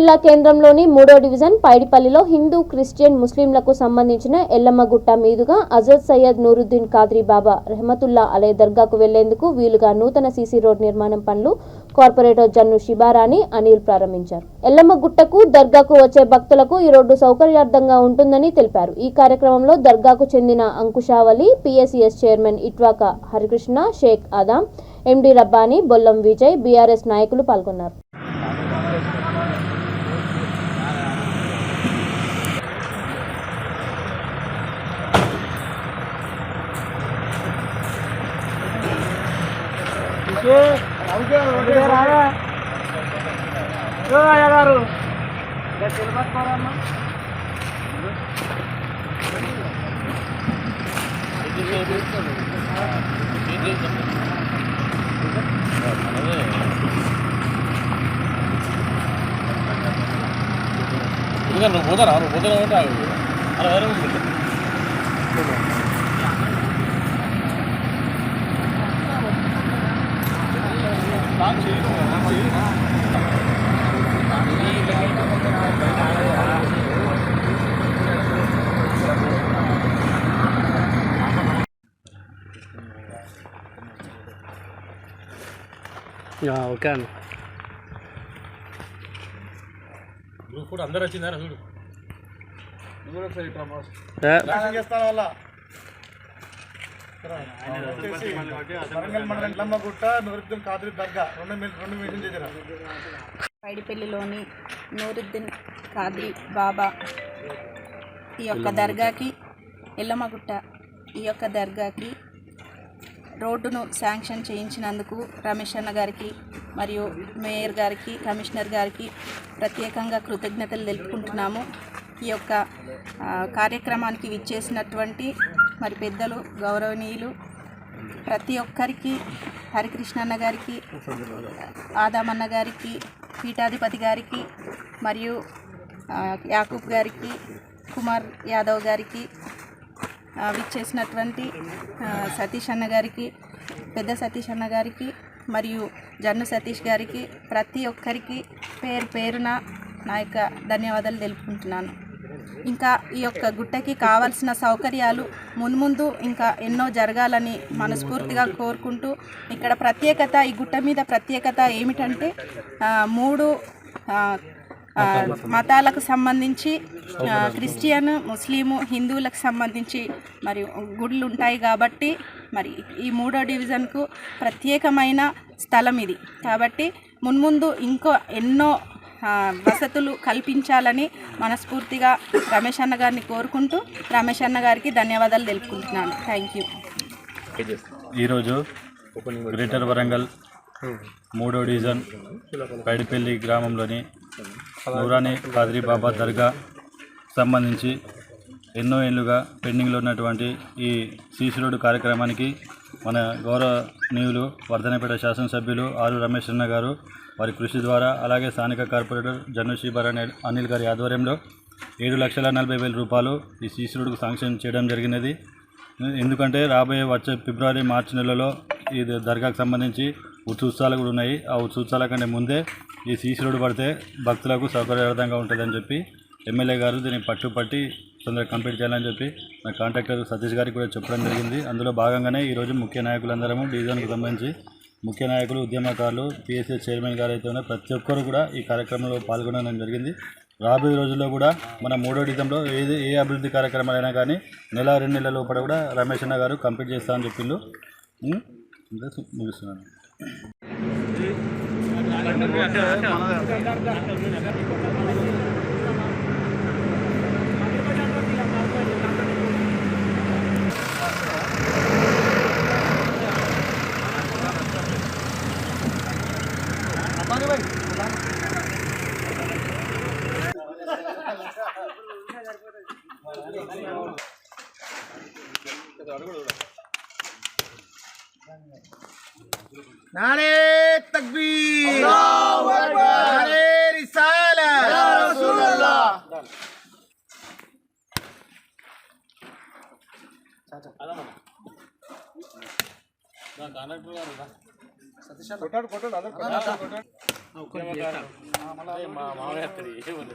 జిల్లా కేంద్రంలోని మూడో డివిజన్ పైడిపల్లిలో హిందూ క్రిస్టియన్ ముస్లింలకు సంబంధించిన ఎల్లమ్మగుట్ట మీదుగా అజద్ సయ్యద్ నూరుద్దీన్ కాద్రీ బాబా రెహమతుల్లా అలే దర్గాకు వెళ్ళేందుకు వీలుగా నూతన సీసీ రోడ్ నిర్మాణం పనులు కార్పొరేటర్ జన్ను శిబారాణి అనిల్ ప్రారంభించారు. ఎల్లమ్మగుట్టకు దర్గాకు వచ్చే భక్తులకు ఈ రోడ్డు సౌకర్యార్థంగా ఉంటుందని తెలిపారు. ఈ కార్యక్రమంలో దర్గాకు చెందిన Ankushavali PSCS chairman Itwaka Harikrishna Sheikh Adam MD Rabbani Bollam Vijay BRS నాయకులు పాల్గొన్నారు. ఇంకా నువ్వు పోతారా నువ్వు పోతానే ఉంటే ఆగు. అలా వేరే ఉంది. ఓకే అండి గ్రూప్ కూడా అందరు వచ్చిందా చూడు ఏ, వరంగల్ మండలం లమ్మగుట్ట నూరుద్దీన్ కాదరి దర్గా రెండు మీ- రెండు మీటింగ్ చేశారు పైడిపల్లిలోని నూరుద్దీన్ కాద్రి బాబా ఈ యొక్క దర్గాకి ఎల్లమ్మగుట్ట ఈ యొక్క దర్గాకి రోడ్డును శాంక్షన్ చేయించినందుకు రమేష్ అన్న గారికి మరియు మేయర్ గారికి కమిషనర్ గారికి ప్రత్యేకంగా కృతజ్ఞతలు తెలుపుకుంటున్నాము. ఈ యొక్క కార్యక్రమానికి విచ్చేసినటువంటి మరి పెద్దలు గౌరవనీయులు ప్రతి ఒక్కరికి హరికృష్ణన్న గారికి ఆదామన్న గారికి పీఠాధిపతి గారికి మరియు యాకూబ్ గారికి కుమార్ యాదవ్ గారికి విచ్చేసినటువంటి సతీష్ అన్న గారికి పెద్ద సతీష్ అన్న గారికి మరియు జన్ను సతీష్ గారికి ప్రతి ఒక్కరికి పేరు పేరున నా యొక్క ధన్యవాదాలు తెలుపుకుంటున్నాను. ఇంకా ఈ యొక్క గుట్టకి కావాల్సిన సౌకర్యాలు మున్ముందు ఇంకా ఎన్నో జరగాలని మనస్ఫూర్తిగా కోరుకుంటూ ఇక్కడ ప్రత్యేకత ఈ గుట్ట మీద ప్రత్యేకత ఏమిటంటే మూడు మతాలకు సంబంధించి క్రిస్టియన్ ముస్లిము హిందువులకు సంబంధించి మరి గుళ్ళు ఉంటాయి కాబట్టి మరి ఈ మూడో డివిజన్కు ప్రత్యేకమైన స్థలం ఇది. కాబట్టి మున్ముందు ఇంకో ఎన్నో వసతులు కల్పించాలని మనస్ఫూర్తిగా రమేష్ అన్న గారిని కోరుకుంటూ రమేష్ అన్న గారికి ధన్యవాదాలు తెలుపుకుంటున్నాను. థ్యాంక్ యూ ఈరోజు గ్రేటర్ వరంగల్ మూడో డివిజన్ పైడిపల్లి గ్రామంలోని నూరాని కాదరీ బాబా దర్గా సంబంధించి ఎన్నో ఏళ్ళుగా పెండింగ్లో ఉన్నటువంటి ఈ సీసీ రోడ్డు కార్యక్రమానికి మన గౌరవనీయులు వర్ధనపేట శాసనసభ్యులు ఆరు రమేష్ అన్న గారు వారి కృషి ద్వారా అలాగే స్థానిక కార్పొరేటర్ జన్ను అనిల్ గారి ఆధ్వర్యంలో ఏడు లక్షల నలభై వేల రూపాయలు ఈ సీసీ రోడ్డుకు శాంక్షన్ చేయడం జరిగినది. ఎందుకంటే రాబోయే వచ్చే ఫిబ్రవరి మార్చి నెలలో ఈ దర్గాకు సంబంధించి ఉత్సవాలు కూడా ఉన్నాయి. ఆ ఉత్సవాల కంటే ముందే ఈ సీసీ రోడ్డు పడితే భక్తులకు సౌకర్యవంతంగా ఉంటుందని చెప్పి ఎమ్మెల్యే గారు దీన్ని పట్టుపట్టి తొందరగా కంప్లీట్ చేయాలని చెప్పి నా కాంట్రాక్టర్ సతీష్ గారికి కూడా చెప్పడం జరిగింది. అందులో భాగంగానే ఈరోజు ముఖ్య నాయకులందరము డివిజన్కి సంబంధించి ముఖ్య నాయకులు ఉద్యమకారులు పిఎస్సీ చైర్మన్ గారు అయితే ప్రతి ఒక్కరు కూడా ఈ కార్యక్రమంలో పాల్గొనడం జరిగింది. రాబోయే రోజుల్లో కూడా మన మూడో డిజంలో ఏది ఏ అభివృద్ధి కార్యక్రమాలైనా కానీ నెల రెండు నెలల లోపల కూడా రమేష్ అన్న గారు కంప్లీట్ చేస్తామని చెప్పిండు. ఉం? ఇంకా ముగిస్తున్నాను. నారే తక్బీర్ నారే రిసాల యా రసూలల్లాహ్ దాని కాంట్రాక్టర్ గారు రా. కొట్టాడు కొట్టాడు అందరు కొట్టాడు ఉద్యమకారులు. అదే మా మామయ్య అక్కడి ఏమని.